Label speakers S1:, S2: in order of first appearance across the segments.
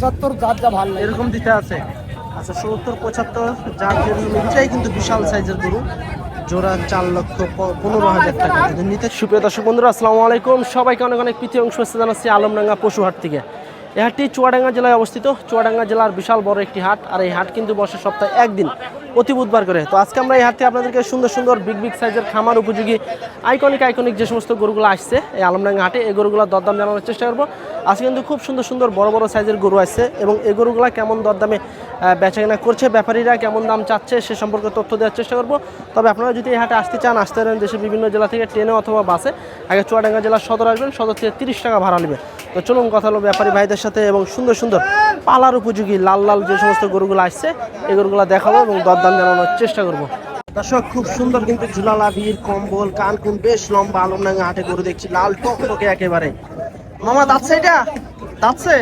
S1: পঁচাত্তর যার যা ভালো লাগে।
S2: এরকম দিতে আছে? আচ্ছা সত্তর পঁচাত্তর যার জন্য এটাই কিন্তু বিশাল সাইজের গরু। জোড়া চার লক্ষ পনেরো হাজার টাকা। যদি নিতে সুপ্রিয় দর্শক বন্ধুরা আসসালামু আলাইকুম। সবাইকে অনেক অনেক প্রীতি অংশ শুভেচ্ছা জানাচ্ছি আলমডাঙ্গা পশুহাট থেকে। এই হাটটি চুয়াডাঙ্গা জেলায় অবস্থিত। চুয়াডাঙ্গা জেলার বিশাল বড় একটি হাট। আর এই হাট কিন্তু বসে সপ্তাহে একদিন প্রতি বুধবার করে। তো আজকে আমরা এই হাটে আপনাদেরকে সুন্দর সুন্দর বিগ বিগ সাইজের খামার উপযোগী আইকনিক আইকনিক যে সমস্ত গরুগুলো আসছে, এই আলমডাঙ্গা হাটে, এই গরুগুলোর দরদাম জানানোর চেষ্টা করব। আজকে কিন্তু খুব সুন্দর সুন্দর বড় বড় সাইজের গরু আসছে এবং এই গরুগুলো কেমন দরদামে বেচাকেনা করছে, ব্যাপারীরা কেমন দাম চাচ্ছে সে সম্পর্কে তথ্য দেওয়ার চেষ্টা করব। তবে আপনারা যদি এই হাটে আসতে চান, আসতে পারেন দেশের বিভিন্ন জেলা থেকে ট্রেনে অথবা বাসে। আগে চুয়াডাঙ্গা জেলার সদর আসবেন, সদর থেকে তিরিশ টাকা ভাড়া নেবে তো চলুন কথা হলো ব্যাপারী ভাইদের সাথে এবং সুন্দর সুন্দর পালার উপযোগী লাল লাল যে সমস্ত গরুগুলো আসছে, এই গরুগুলো দেখাবো এবং দরদাম জানানোর চেষ্টা করব। দর্শক খুব সুন্দর কিন্তু ঝুলালা বীর কম্বল কানকুন বেশ লম্বা আলমডাঙ্গা হাটে গরু দেখছি লাল টকটকে একেবারে। মামা দাঁতছে এটা? দাঁতছে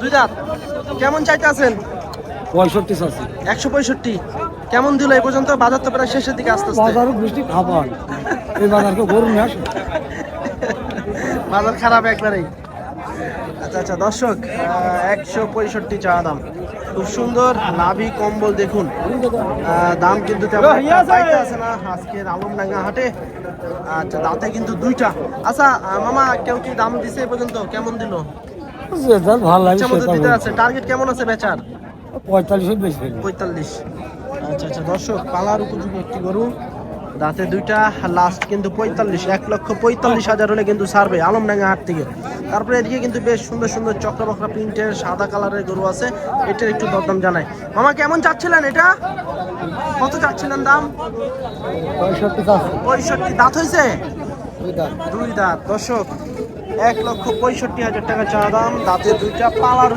S2: দুই দাঁত। কেমন চাইতে আছেন?
S1: পঁয়ষট্টি আছে
S2: একশো পঁয়ষট্টি। কেমন দিল এই পর্যন্ত? বাজার তো প্রায় শেষের দিকে আস্তে আস্তে।
S1: বাজারও বৃষ্টি খাবার এই বাজারকে গরু নিয়ে আসে
S2: বাজার খারাপ একবারেই। আচ্ছা আচ্ছা দর্শক একশো পঁয়ষট্টি চা দাম। খুব সুন্দর লাভি কম্বল দেখুন। দাম কিন্তু তেমন আছে না। আজকের আলমডাঙ্গা হাটে। আচ্ছা দাঁতে কিন্তু দুইটা। আচ্ছা মামা কেউ কি দাম দিছে এই পর্যন্ত? কেমন দিল?
S1: ভালো।
S2: আছে। টার্গেট কেমন আছে বেচার?
S1: পঁয়তাল্লিশ
S2: পঁয়তাল্লিশ। আচ্ছা আচ্ছা দর্শক পালার উপযোগী একটি গরু। দাঁতে দুইটা লাস্ট কিন্তু পঁয়তাল্লিশ। এক লক্ষ পঁয়তাল্লিশ হাজার হলে কিন্তু সারবে আলমডাঙ্গা হাট থেকে। তারপরে এদিকে কিন্তু বেশ সুন্দর সুন্দর চক্রবক্রা প্রিন্টের সাদা কালারের গরু আছে। এটার একটু দরদাম জানাই। মামা কেমন চাচ্ছিলেন এটা? কত চাচ্ছিলেন দাম?
S1: পঁয়ষট্টি
S2: দাঁত হয়েছে? দুই দাঁত। দর্শক এক লক্ষ পঁয়ষট্টি হাজার টাকা চা দাম। দাঁতে দুইটা পালার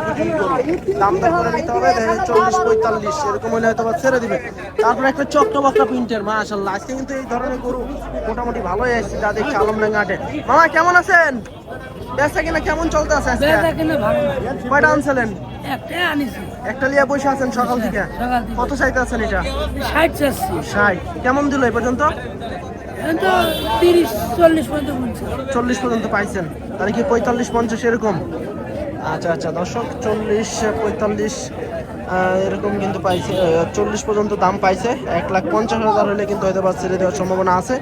S2: দাম দর করে নিতে হবে। চল্লিশ পঁয়তাল্লিশ এরকম হলে হয়তো বা ছেড়ে দিবে। তারপরে একটা চক্রবক্রা প্রিন্টের মাশাল্লাহ আজকে কিন্তু এই ধরনের গরু মোটামুটি ভালোই আসছে যা দেখছি আলমডাঙ্গা হাটে মামা কেমন আছেন? বেচা কিনা কেমন চলতে আছে আজকে? কয়টা আনছিলেন?
S3: একটা আনিছি।
S2: একটা লিয়া বসে আছেন সকাল থেকে? কত চাইতে আছেন এটা?
S3: ষাট চাচ্ছি।
S2: ষাট। কেমন দিল এই পর্যন্ত?
S3: তো তিরিশ চল্লিশ পর্যন্ত
S2: চল্লিশ পর্যন্ত পাইছেন। তাহলে কি পঁয়তাল্লিশ পঞ্চাশ এরকম? আচ্ছা আচ্ছা দর্শক চল্লিশ পঁয়তাল্লিশ এরকম কিন্তু পাইছে চল্লিশ পর্যন্ত দাম পাইছে। এক লাখ পঞ্চাশ হাজার হলে কিন্তু হয়তো বা ছেড়ে দেওয়ার সম্ভাবনা আছে।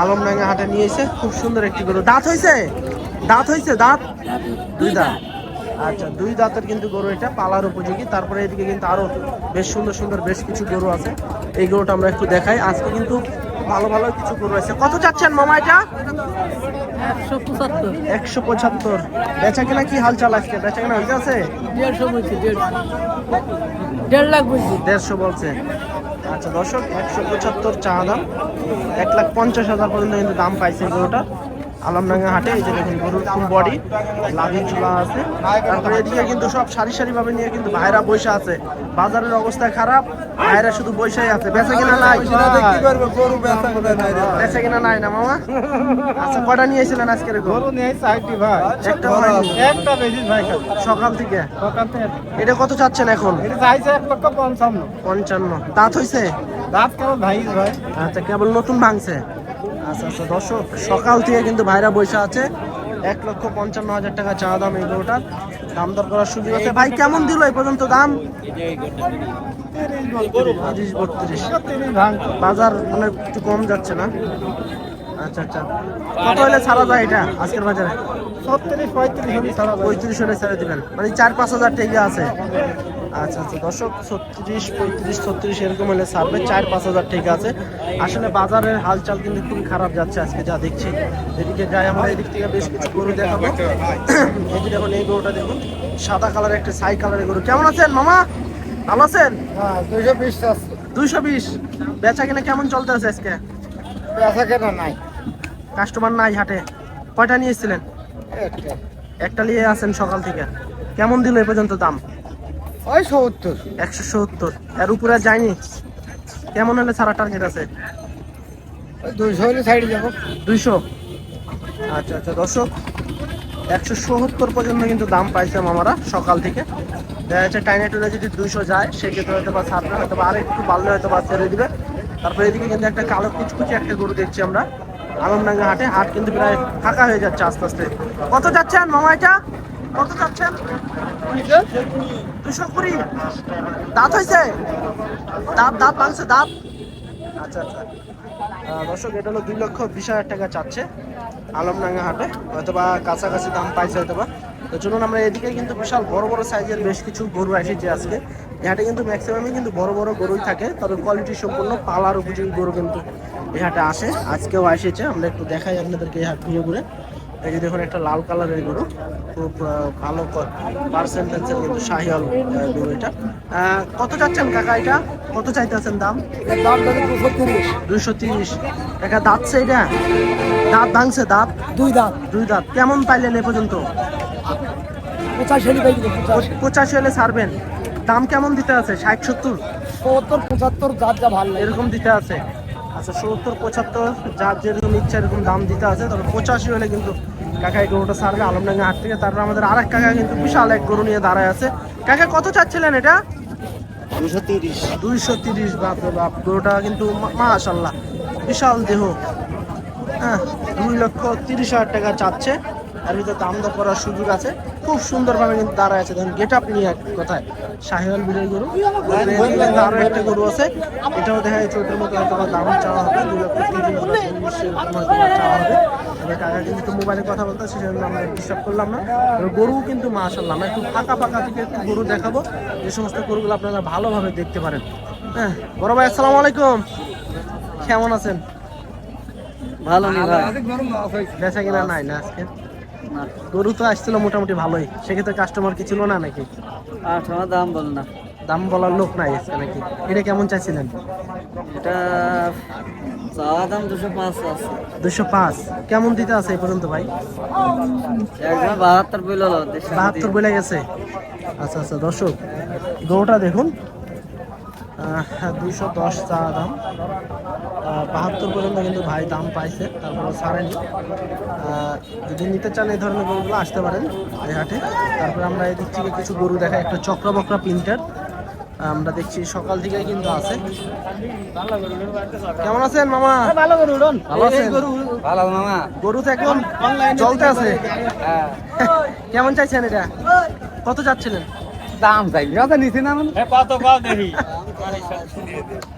S2: আলমডাঙ্গা হাটে নিয়েছে খুব সুন্দর একটি গরু। দাঁত হয়েছে দাঁত হয়েছে দাঁত? দুই দাঁত। আচ্ছা দুই দাঁতের কিন্তু গরু এটা পালার উপযোগী। তারপরে এদিকে কিন্তু আরও বেশ সুন্দর সুন্দর বেশ কিছু গরু আছে। এই গরুটা আমরা একটু দেখাই। আজকে কিন্তু ভালো ভালো কিছু গরু আছে। কত চাচ্ছেন মামা এটা?
S3: একশো পঁচাত্তর।
S2: বেচা কিনা কি হাল চাল আজকে? বেচা কিনা হয়েছে আছে?
S3: দেড়শো বলছি দেড়শো। দেড় লাখ বলছি।
S2: দেড়শো বলছে। আচ্ছা দর্শক একশো পঁচাত্তর চা দাম। এক লাখ পঞ্চাশ হাজার পর্যন্ত কিন্তু দাম পাইছে গরুটা। আলমডাঙ্গা হাটে এই যে দেখুন গরুর ফুল বডি লাভি চুলা আছে। তারপরে এদিকে কিন্তু সব সারি সারি ভাবে নিয়ে কিন্তু ভাইরা বসে আছে। বাজারের অবস্থা খারাপ ভাইরা শুধু বসেই আছে। বেচা কিনা নাই। বেচা কিনা নাই না মামা? আচ্ছা কটা নিয়েছিলেন আজকের গরু? একটা হয়নি। সকাল থেকে? এটা কত চাচ্ছেন এখন? পঞ্চান্ন। দাঁত হইছে? আচ্ছা কেবল নতুন ভাঙছে? আচ্ছা আচ্ছা দর্শক সকাল থেকে কিন্তু ভাইরা বসে আছে। এক লক্ষ পঞ্চান্ন হাজার টাকা চা দাম এই গরুটার। দাম দর করার সুযোগ আছে। ভাই কেমন দিল এই পর্যন্ত দাম? তিরিশ বত্রিশ। বাজার মানে একটু কম যাচ্ছে না? আচ্ছা আচ্ছা। কত হলে ছাড়া যায় এটা আজকের বাজারে? পঁয়ত্রিশ হলে ছেড়ে দিবেন। মানে চার পাঁচ হাজার টাকা আছে। আচ্ছা আচ্ছা দর্শক ছত্রিশ পঁয়ত্রিশ ছত্রিশ এরকম হলে ছাড়বে চার পাঁচ হাজার টাকা আছে। আসলে বাজারের হালচাল কিন্তু খুবই খারাপ যাচ্ছে আজকে যা দেখছি। এদিকে যাই আমরা এদিক থেকে বেশ কিছু গরু দেখাবো। এই দেখুন এই গরুটা দেখুন সাদা কালারের একটা সাই কালারের গরু। কেমন আছেন মামা? ভালো আছেন? দুইশো বিশ বেচা কিনা কেমন চলতে আছে আজকে? বেচা কেনা নাই। কাস্টমার নাই হাটে। কয়টা নিয়েছিলেন একটা। নিয়ে আছেন সকাল থেকে। কেমন দিল এ পর্যন্ত দাম?
S1: ওই সত্তর।
S2: একশো সত্তর। এর উপরে যায়নি? কেমন হলে ছাড়া টার্গেট আছে?
S1: দুইশো হলে সাইড যাব।
S2: দুইশো? আচ্ছা আচ্ছা দর্শক একশো সত্তর পর্যন্ত কিন্তু দাম পাইছে মামারা সকাল থেকে। দেখা যাচ্ছে টাইনে টুনে যদি দুইশো যায় সেক্ষেত্রে হয়তো বা ছাড়বে হয়তো বা আরেকটু বাড়লে হয়তো বা ছেড়ে দিবে। তারপরে এদিকে কিন্তু একটা কালো কুচকুচি একটা গরু দেখছি আমরা। আলমডাঙ্গা হাটে হাট কিন্তু প্রায় ফাঁকা হয়ে যাচ্ছে আস্তে আস্তে। কত যাচ্ছেন মামা এটা কত যাচ্ছেন? দুশো কুড়ি দাঁত হয়েছে? দাঁত দাঁত ভাঙছে, দাঁত। আচ্ছা আচ্ছা। দর্শক, এটা হলো দুই লক্ষ বিশ হাজার টাকা চাচ্ছে আলমডাঙ্গা হাটে। হয়তোবা কাছাকাছি দাম পাইছে হয়তোবা। তো চলুন আমরা এদিকে কিন্তু বিশাল বড় বড় সাইজের বেশ কিছু গরু এসেছে আজকে। এই হাটে কিন্তু ম্যাক্সিমামই কিন্তু বড় বড় গরুই থাকে, তবে কোয়ালিটি সম্পূর্ণ পালার উপযোগী গরু কিন্তু এই হাটে আসে। আজকেও এসেছে, আমরা একটু দেখাই আপনাদেরকে এই হাট ঘুরে ঘুরে। এই যে দেখুন একটা লাল কালারের গরু। খুব ভালো পার্সেন্টেন্সের কিন্তু শাহিয়াল গরু এটা। কত চাচ্ছেন কাকা এটা? কত চাইতেছেন দাম?
S1: দাম দুশো তিরিশ।
S2: দুইশো তিরিশ। দাঁতছে এটা? দাঁত ভাঙছে দাঁত?
S1: দুই দাঁত।
S2: দুই দাঁত। কেমন পাইলেন এ পর্যন্ত?
S1: পঁচাশি
S2: হলে ছাড়বেন। দাম কেমন দিতে আছে? ষাট সত্তর?
S1: সত্তর পঁচাত্তর যার যা ভালো
S2: এরকম দিতে আছে। আচ্ছা সত্তর পঁচাত্তর যার যেরকম ইচ্ছা এরকম দাম দিতে আছে তবে পঁচাশি হলে কিন্তু কাকা এই গরুটা ছাড়বে আলমডাঙ্গা হাট থেকে। তারপর আমাদের আরেক কাকা কিন্তু বিশাল এক গরু নিয়ে দাঁড়ায় আছে। কাকা কত চাচ্ছিলেন এটা?
S1: দুশো তিরিশ।
S2: দুইশো তিরিশ বাপ রে বাপ গরুটা কিন্তু মাশাল্লাহ বিশাল দেহ। হ্যাঁ দুই লক্ষ তিরিশ হাজার টাকা চাচ্ছে। আর ভিতরে দাম দর করার সুযোগ আছে। খুব সুন্দরভাবে কিন্তু দাঁড়ায় আছে। দেখুন গেট আপ নিয়ে এক কথায় শাহিওয়াল বিলের গরু আর এদিকে কিন্তু আরও একটা গরু আছে। এটাও দেখা যাচ্ছে ওটার মতো হয়তো দাম চাওয়া হবে। দুই লক্ষ তিরিশ চাওয়া হবে। তবে কাকা কিন্তু মোবাইলে কথা বলতে সেজন্য আমরা ডিস্টার্ব করলাম না। গরু কিন্তু মাশাল্লাহ আমরা একটু ফাঁকা ফাঁকা থেকে একটু গরু দেখাবো। যে সমস্ত গরুগুলো আপনারা ভালোভাবে দেখতে পারেন। হ্যাঁ বড় ভাই আসসালামু আলাইকুম। কেমন আছেন?
S3: ভালো নি ভাই।
S2: বেচা কিনা নাই না আজকে? গরু তো আসছিল মোটামুটি ভালোই। সেক্ষেত্রে কাস্টমার কি ছিল না নাকি?
S3: আঠারো দাম বল না।
S2: দাম বলার লোক নাই আজকে নাকি। এটা কেমন চাইছিলেন?
S3: এটা চাওয়া দাম দুশো পাঁচ আছে।
S2: দুশো পাঁচ। কেমন দিতে আছে এই পর্যন্ত ভাই?
S3: একদম বাহাত্তর বইল
S2: বাহাত্তর বলে গেছে? আচ্ছা আচ্ছা দর্শক গরুটা দেখুন। দুইশো দশ চা দাম। বাহাত্তর পর্যন্ত কিন্তু ভাই দাম পাইছে তারপরে ছাড়েনি। যদি নিতে চান এই ধরনের গরুগুলো আসতে পারেন এই হাটে। তারপরে আমরা এদিক থেকে কিছু গরু দেখাই একটা চক্র বকরা প্রিন্টার। আমরা দেখছি সকাল থেকে কিন্তু আছে। কেমন আছেন মামা?
S1: ভালো করে উড়ন
S2: ভালো আছেন?
S3: ভালো মামা।
S2: গরু তো এখন চলতে আছে। কেমন চাইছেন এটা? কত যাচ্ছিলেন?
S3: দাম চাই নিছি না মানে।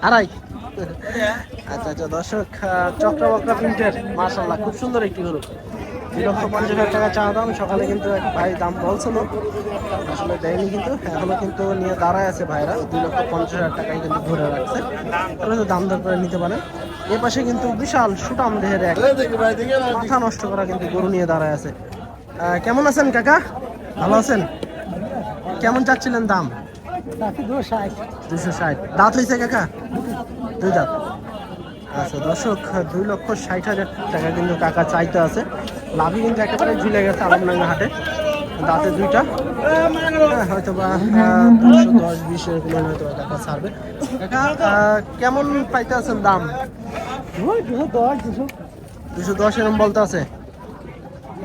S2: আড়াই। আচ্ছা আচ্ছা দর্শক আহ, চক্রবক্রা প্রিন্টের মার্শাল্লাহ খুব সুন্দর একটি গরু। দুই লক্ষ পঞ্চাশ হাজার টাকা চা দাম সকালে কিন্তু এক ভাই দাম বলছিল। আসলে দেয়নি কিন্তু এখনও কিন্তু নিয়ে দাঁড়ায় আছে ভাইরা। দুই লক্ষ পঞ্চাশ হাজার টাকায় কিন্তু ধরে রাখছে। তাহলে তো দাম দর করে নিতে পারেন এ পাশে কিন্তু বিশাল সুটাম দেহের এক মাথা নষ্ট করা কিন্তু গরু নিয়ে দাঁড়ায় আছে। কেমন আছেন কাকা? ভালো আছেন? কেমন চাচ্ছিলেন দাম?
S1: দুশো ষাট।
S2: দাঁত হয়েছে কাকা? দুই দাঁত। আচ্ছা দর্শক দুই লক্ষ ষাট হাজার টাকা কিন্তু কাকা চাইতে আছে। লাভই কিন্তু একেবারে ঝুলে গেছে আলমডাঙ্গা হাটে। দাঁতে দুইটা। হ্যাঁ, হয়তো বা দুশো দশ বিশ এরকম হয়তো বা ছাড়বে। কেমন পাইতে আছেন দাম?
S1: দুশো দশ
S2: এরকম বলতে আছে।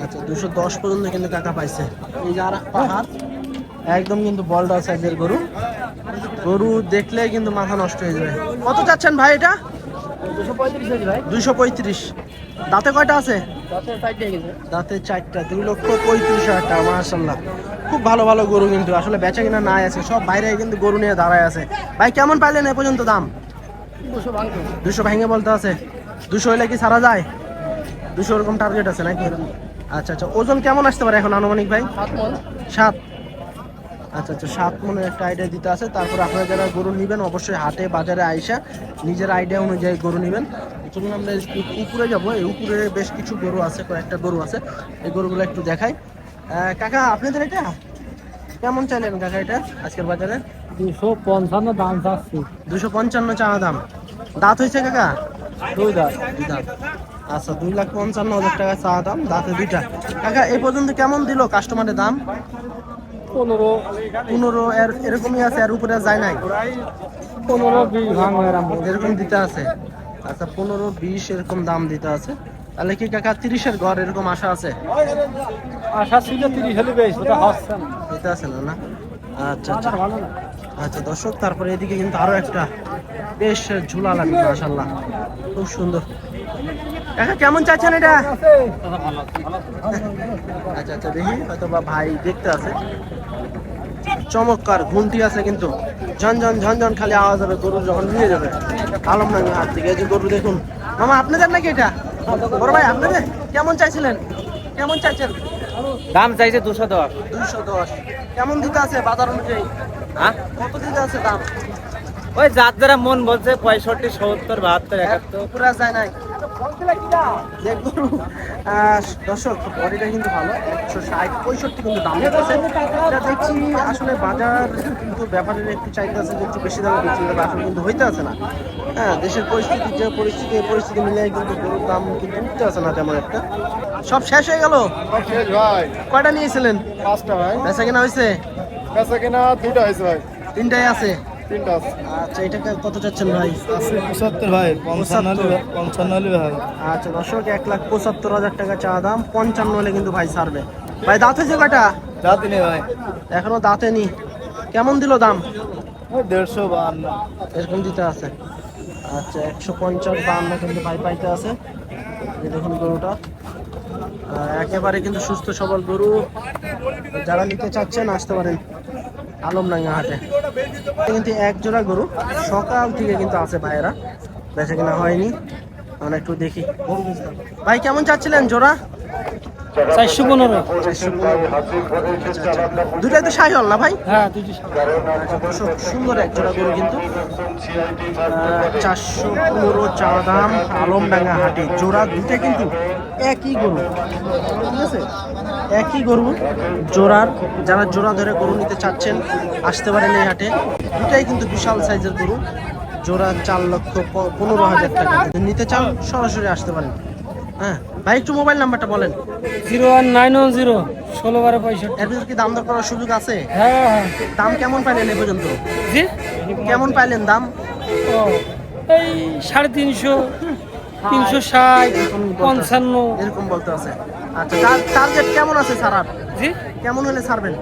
S2: আচ্ছা দুশো দশ পর্যন্ত কিন্তু কাকা পাইছে। এই যে আর এক পাহাড়। একদম কিন্তু বলডা সাইজের গরু। গরু দেখলে কিন্তু মাথা নষ্ট হয়ে যাবে। কত চাচ্ছেন ভাই এটা?
S1: দুশো পঁয়ত্রিশ।
S2: দুইশো পঁয়ত্রিশ দাঁতে কয়টা আছে? দাঁতে চারটা দুই লক্ষ পঁয়ত্রিশ হাজার টাকা মার্শাল্লাহ খুব ভালো ভালো গরু কিন্তু আসলে বেচা কিনা নাই আছে সব বাইরে কিন্তু গরু নিয়ে দাঁড়ায় আছে। ভাই কেমন পাইলেন এ পর্যন্ত দাম?
S1: দুশো
S2: ভেঙে বলতে আছে। দুশো হলে কি সারা যায়? দুশো ওরকম টার্গেট আছে নাকি? আচ্ছা আচ্ছা ওজন কেমন আসতে পারে এখন আনুমানিক ভাই?
S1: সাত।
S2: আচ্ছা আচ্ছা সাত মনে একটা আইডিয়া দিতে আছে। তারপর আপনারা যারা গরু নেবেন অবশ্যই হাটে বাজারে আইসা নিজের আইডিয়া অনুযায়ী গরু নেবেন। চলুন আমরা উপরে যাব। এই উপরে বেশ কিছু গরু আছে কয়েকটা গরু আছে। এই গরুগুলো একটু দেখাই। কাকা আপনাদের এটা? কেমন চাইলেন কাকা এটা আজকের বাজারে?
S1: দুশো পঞ্চান্ন দাম চাচ্ছি।
S2: দুশো পঞ্চান্ন চাওয়া দাম। দাঁত হয়েছে কাকা?
S1: দুই দাম
S2: দুই দাঁত। আচ্ছা দুই লাখ পঞ্চান্ন হাজার টাকা চাওয়া দাম দাঁতে দুইটা। কাকা এই পর্যন্ত কেমন দিল কাস্টমারের দাম?
S1: পনেরো।
S2: পনেরো এর এরকমই আছে আর উপরে যায় নাই।
S1: পনেরো বিশ।
S2: এরকম দিতে আছে। আচ্ছা পনেরো বিশ এরকম দাম দিতে আছে। তাহলে কি কাকা তিরিশের ঘর এরকম আশা আছে?
S1: আশা ছিল তিরিশ হলে বেশ
S2: দিতে আছে না না? আচ্ছা আচ্ছা। আচ্ছা দর্শক তারপরে এদিকে কিন্তু আরও একটা বেশ ঝুলা লাগবে মাশাল্লাহ খুব সুন্দর। কাকা কেমন চাচ্ছেন এটা? আচ্ছা আচ্ছা দেখি হয়তো বা ভাই দেখতে আছে। চমৎকার ঘুমটি আছে কিন্তু। ঝনঝন ঝনঝন খালি আওয়াজ হবে গরু যখন নিয়ে যাবে। আলমডাঙ্গা হাট থেকে এই যে গরু দেখুন। মামা আপনাদের নাকি এটা? বড় ভাই আপনাদের? কেমন চাইছিলেন? কেমন চাইছেন?
S1: দাম চাইছে দুশো দশ।
S2: দুশো দশ। কেমন দিতে আছে বাজার অনুযায়ী?
S1: হ্যাঁ?
S2: কত দিতে আছে দাম?
S1: ওই যার যারা মন বলছে পঁয়ষট্টি সত্তর বাহাত্তর একাত্তর।
S2: পুরা যায় নাই। দর্শক বডিটা কিন্তু ভালো একশো ষাট পঁয়ষট্টি কিন্তু দাম দিতেছে এটা দেখছি আসলে বাজার কিন্তু ব্যাপারের একটু চাইতে আছে যে একটু বেশি দামে বিক্রি করবে আসলে কিন্তু হইতে আছে না। হ্যাঁ দেশের পরিস্থিতি যে পরিস্থিতি এই পরিস্থিতি মিলিয়ে কিন্তু গরুর দাম কিন্তু উঠতে আছে না তেমন একটা। সব শেষ হয়ে গেল? কয়টা নিয়েছিলেন?
S4: পাঁচটা ভাই।
S2: বেচা কেনা হয়েছে
S4: বেচা কেনা দুটা হয়েছে ভাই।
S2: তিনটাই আছে।
S4: তিনটা আছে।
S2: আচ্ছা এটাকে কত চাচ্ছেন ভাই?
S4: আছে পঁচাত্তর ভাই
S2: পঞ্চান্ন
S4: পঞ্চান্ন হলে ভাই।
S2: আচ্ছা দর্শক এক লাখ পঁচাত্তর হাজার টাকা চা দাম পঞ্চান্ন হলে কিন্তু ভাই ছাড়বে। ভাই দাঁত হয়েছে কয়টা?
S4: যাতে নেই ভাই।
S2: এখনও দাঁতে নি কেমন দিল দাম?
S4: দেড়শো বাহান্ন।
S2: এরকম দিতে আছে। আচ্ছা একশো পঞ্চাশ বাহান্ন কিন্তু ভাই পাইতে আছে। দেখুন গরুটা। একেবারে কিন্তু সুস্থ সবল গরু। যারা নিতে চাচ্ছেন আসতে পারেন। আলমডাঙ্গা হাটে। কিন্তু এক জোড়া গরু, সকাল থেকে কিন্তু আছে ভাইয়েরা। বেচা কিনা হয়নি। আমরা একটু দেখি। ভাই, কেমন চাচ্ছিলেন জোড়া?
S1: চারশো পনেরো।
S2: দুটাই তো শাহি না ভাই?
S1: হ্যাঁ দুইটি
S2: সুন্দর এক জোড়া গরু কিন্তু। চারশো পনেরো চা দাম আলমডাঙ্গা হাটে। জোড়া দুটো কিন্তু একই গরু। ঠিক আছে? একই গরু। জোড়ার যারা জোড়া ধরে গরু নিতে চাচ্ছেন আসতে পারেন এই হাটে। দুটাই কিন্তু বিশাল সাইজের গরু। জোড়া চার লক্ষ পনেরো হাজার টাকা। যদি নিতে চান সরাসরি আসতে পারেন। হ্যাঁ ভাই একটু মোবাইল নাম্বারটা বলেন।
S1: Zero one nine one zero ষোলো বারো পঁয়ষট্টি।
S2: এর কি দাম দর করার সুযোগ আছে?
S1: হ্যাঁ হ্যাঁ
S2: দাম কেমন পাইলেন এ পর্যন্ত?
S1: জি?
S2: কেমন পাইলেন দাম?
S1: ও এই সাড়ে তিনশো তিনশো ষাট পঞ্চান্ন।
S2: এরকম বলতে আছে। আচ্ছা টার্গেট কেমন আছে ছাড়ার
S1: জি?
S2: কেমন হলে ছাড়বেন?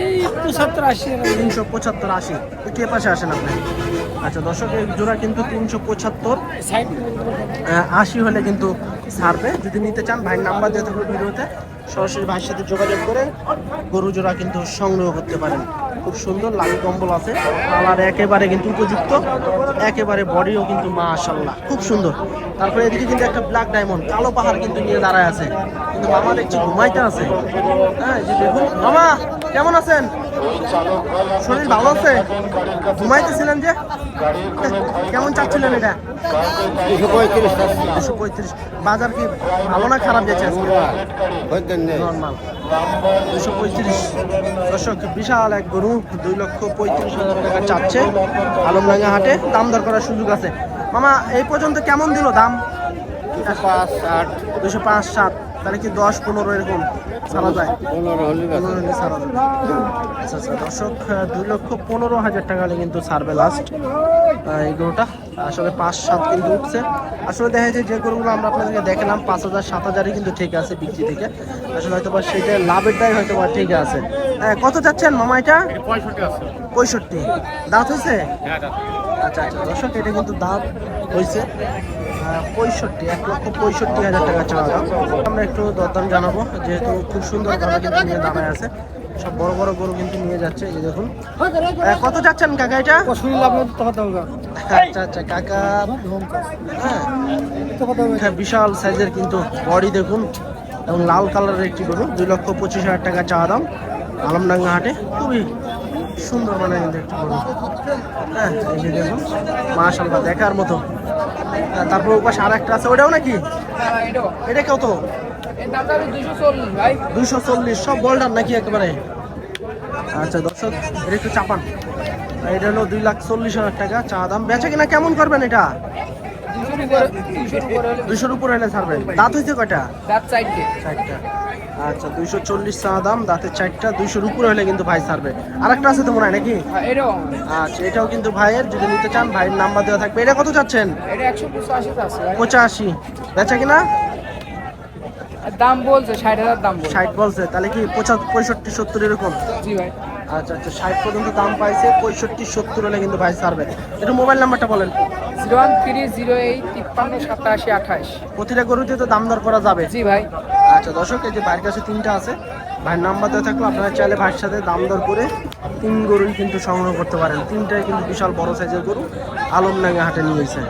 S1: এই পঁচাত্তর আশি
S2: তিনশো পঁচাত্তর আশি। এ পাশে আসেন আপনি? আচ্ছা দর্শক এই জোড়া কিন্তু তিনশো পঁচাত্তর। আশি হলে কিন্তু ছাড়বে। যদি নিতে চান ভাইয়ের নাম্বার দিয়ে থাকবে ভিডিওতে। সরাসরি ভাইয়ের সাথে যোগাযোগ করে গরু জোড়া কিন্তু সংগ্রহ করতে পারেন। খুব সুন্দর লাল কম্বল আছে। কালার একেবারে কিন্তু উপযুক্ত। একেবারে বডিও কিন্তু মা মাশাল্লাহ খুব সুন্দর। তারপরে এদিকে কিন্তু একটা ব্ল্যাক ডায়মন্ড কালো পাহাড় কিন্তু নিয়ে দাঁড়ায় আছে। কিন্তু মামা দেখছি ঘুমাইতে আছে। হ্যাঁ যে দেখুন মামা! কেমন আছেন? শরীর ভালো আছে? ঘুমাইতেছিলেন যে? কেমন চাচ্ছিলেন এটা? দুশো পঁয়ত্রিশ। বাজার কি ভালো না খারাপ যাচ্ছে নর্মাল। দুশো পঁয়ত্রিশ। দর্শক বিশাল এক গরু দুই লক্ষ পঁয়ত্রিশ হাজার টাকা চাচ্ছে। আলমডাঙ্গা হাটে দাম দর করার সুযোগ আছে। মামা এই পর্যন্ত কেমন দিল দাম?
S4: পাঁচ ষাট।
S2: দুশো পাঁচ সাত তাহলে কি দশ পনেরো এরকম ছাড়া যায়?
S4: পনেরো হলে
S2: ছাড়া যাবে আচ্ছা আচ্ছা দর্শক দুই লক্ষ পনেরো হাজার টাকা হলে কিন্তু ছাড়বে লাস্ট এই গরুটা। আসলে পাঁচ সাত কিন্তু উঠছে। আসলে দেখা যায় যে গরুগুলো আমরা আপনাদেরকে দেখালাম পাঁচ হাজার সাত হাজারই কিন্তু ঠিক আছে বিক্রি থেকে। আসলে হয়তো বা সেটা লাভেরটাই হয়তো বা ঠিক আছে। হ্যাঁ, কত চাচ্ছেন মামা এটা? পঁয়ষট্টি দাঁত হয়েছে? আচ্ছা আচ্ছা দর্শক এটা কিন্তু দাঁত হয়েছে। পঁয়ষট্টি, এক লক্ষ পঁয়ষট্টি হাজার টাকা চাওয়া দাম। আমরা একটু দরদাম জানাব, যেহেতু খুব সুন্দর ভাবে কিন্তু নিয়ে দাঁড়ায় আছে। সব বড় বড় গরু কিন্তু নিয়ে যাচ্ছে, এই দেখুন। কত যাচ্ছেন কাকা এটা? আচ্ছা আচ্ছা কাকা হ্যাঁ। হ্যাঁ বিশাল সাইজের কিন্তু বডি দেখুন, এবং লাল কালারের একটি গরু, দুই লক্ষ পঁচিশ হাজার টাকা চাওয়া দাম, আলমডাঙ্গা হাটে। খুবই সুন্দর মানে কিন্তু একটি গরু। হ্যাঁ এই যে দেখুন মাশাল্লাহ দেখার মতো। তারপর ওপাশে আর একটা আছে ওটাও নাকি? এটা কত? দুশো চল্লিশ, সব বোল্ডার নাকি একেবারে? আচ্ছা দর্শক, এটা একটু চাপান। এটা হলো দুই লাখ চল্লিশ হাজার টাকা চা দাম। বেচে কিনা কেমন করবেন এটা? দুইশোর উপর হলে ছাড়বেন দাঁত হয়েছে কয়টা? চারটা। আচ্ছা দুইশো চল্লিশ চা দাম দাঁতের চারটা দুইশোর উপরে হলে কিন্তু ভাই ছাড়বে। আর একটা আছে তো মনে হয় নাকি? আচ্ছা এটাও কিন্তু ভাইয়ের যদি নিতে চান ভাইয়ের নাম্বার দেওয়া থাকবে। এটা কত চাচ্ছেন পঁচাশি বেচা কিনা?
S3: দাম বলছে ষাট হাজার দাম বলছে।
S2: ষাট বলছে তাহলে কি পঁয়ষট্টি সত্তর এরকম?
S3: জি ভাই।
S2: আচ্ছা আচ্ছা ষাট পর্যন্ত দাম পাইছে পঁয়ষট্টি সত্তর হলে কিন্তু ভাই ছাড়বে। একটু মোবাইল নাম্বারটা বলেন।
S3: Zero one three zero eight তিপ্পান্ন সাতাশি আঠাশ।
S2: প্রতিটা গরুতে তো দাম দর করা যাবে?
S3: জি ভাই।
S2: আচ্ছা দর্শক এই যে বাইরের কাছে তিনটা আছে ভাইয়ের নাম্বার দেওয়া থাকলে আপনারা চাইলে ভাইয়ের সাথে দাম দর করে তিন গরুই কিন্তু সংগ্রহ করতে পারেন। তিনটাই কিন্তু বিশাল বড় সাইজের গরু আলমডাঙ্গা হাটে নিয়েছে